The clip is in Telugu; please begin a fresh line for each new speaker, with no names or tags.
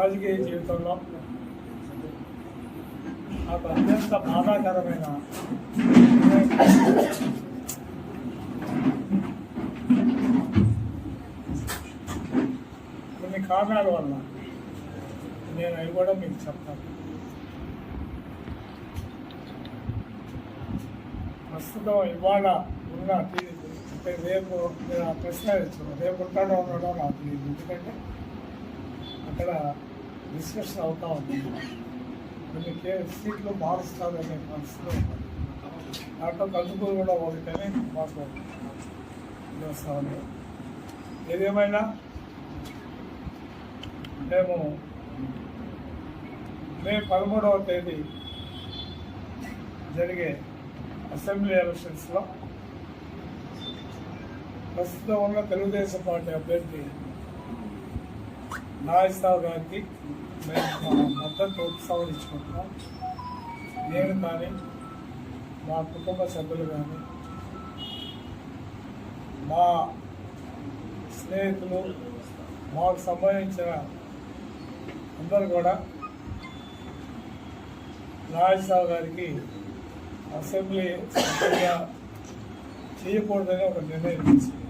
రాజకీయ జీవితంలో నాకు అత్యంత బాధాకరమైన కొన్ని కారణాల వల్ల నేను అవి కూడా మీకు చెప్తాను. ప్రస్తుతం ఇవాళ ఉన్న అంటే రేపు నేను ఆ ప్రశ్న ఇచ్చాను రేపు ఉంటాడో ఉన్నాడో నాకు తెలియదు. ఎందుకంటే అక్కడ డిస్కషన్ అవుతా ఉంది. కొన్ని కే- సీట్లు మారుస్తారనే మనసులో దాంట్లో కందుకూరు కూడా ఒకటని మాకు చేస్తా ఉంది ఏదేమైనా? మేము మే పదమూడవ తేదీ జరిగే అసెంబ్లీ ఎలక్షన్స్లో ప్రస్తుతం ఉన్న తెలుగుదేశం పార్టీ అభ్యర్థి నాగేశ్వరరావు గారికి మేము మా మద్దతు ఇచ్చుకుంటున్నాం నేను కానీ మా కుటుంబ సభ్యులు కానీ మా స్నేహితులు మాకు సంబంధించిన అందరూ కూడా నాగేశ్వరరావు గారికి అసెంబ్లీ చేయకూడదని ఒక నిర్ణయం తీసుకున్నాం.